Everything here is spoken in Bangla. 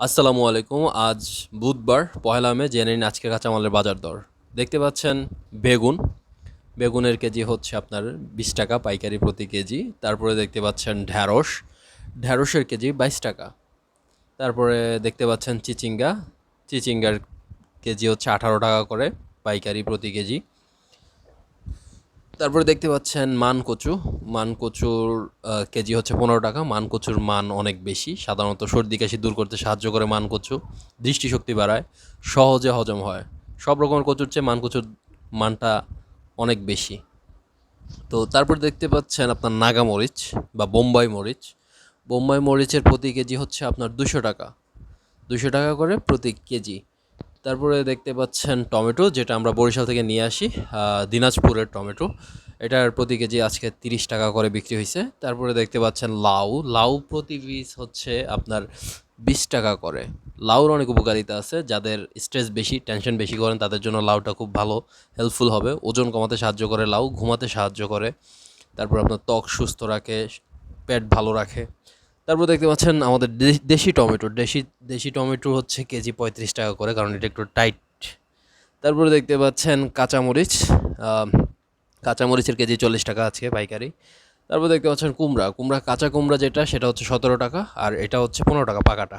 আসসালামু আলাইকুম, আজ বুধবার, পহেলা মে, জেনে নিন আজকের কাঁচামালের বাজার দর। দেখতে পাচ্ছেন বেগুন। বেগুনের কেজি হচ্ছে আপনার বিশ টাকা, পাইকারি প্রতি কেজি। তারপরে দেখতে পাচ্ছেন ঢ্যাঁড়স। ঢ্যাঁড়সের কেজি বাইশ টাকা। তারপরে দেখতে পাচ্ছেন চিচিঙ্গা। চিচিঙ্গার কেজি হচ্ছে আঠারো টাকা করে, পাইকারি প্রতি কেজি। তারপরে দেখতে পাচ্ছেন মান কচু মান কচুর কেজি হচ্ছে পনেরো টাকা। মান কচুর মান অনেক বেশি। সাধারণত সর্দি কাশি দূর করতে সাহায্য করে মান কচু দৃষ্টিশক্তি বাড়ায়, সহজে হজম হয়। সব রকমের কচুর চেয়ে মান কচুর মানটা অনেক বেশি। তো তারপর দেখতে পাচ্ছেন আপনার নাগা মরিচ বা বোম্বাই মরিচ। বোম্বাই মরিচের প্রতি কেজি হচ্ছে আপনার দুশো টাকা। দুশো টাকা করে প্রতি কেজি। তারপরে দেখতে পাচ্ছেন টমেটো, যেটা আমরা বরিশাল থেকে নিয়ে আসি দিনাজপুরের টমেটো। এটার প্রতি কেজি আজকে তিরিশ টাকা করে বিক্রি হয়েছে তারপরে দেখতে পাচ্ছেন লাউ। লাউ প্রতি পিস হচ্ছে আপনার বিশ টাকা করে। লাউর অনেক উপকারিতা আছে, যাদের স্ট্রেস বেশি টেনশন বেশি করেন, তাদের জন্য লাউটা খুব ভালো হেল্পফুল হবে। ওজন কমাতে সাহায্য করে, লাউ ঘুমাতে সাহায্য করে। তারপর আপনার ত্বক সুস্থ রাখে, পেট ভালো রাখে। তারপর দেখতে পাচ্ছেন আমাদের দেশি টমেটো। দেশি দেশি টমেটো হচ্ছে কেজি পঁয়ত্রিশ টাকা করে, কারণ এটা একটু টাইট। তারপরে দেখতে পাচ্ছেন কাঁচামরিচ। কাঁচামরিচের কেজি চল্লিশ টাকা আছে পাইকারি। তারপর দেখতে পাচ্ছেন কুমড়া। কুমড়া, কাঁচা কুমড়া যেটা, সেটা হচ্ছে সতেরো টাকা, আর এটা হচ্ছে পনেরো টাকা পাকাটা।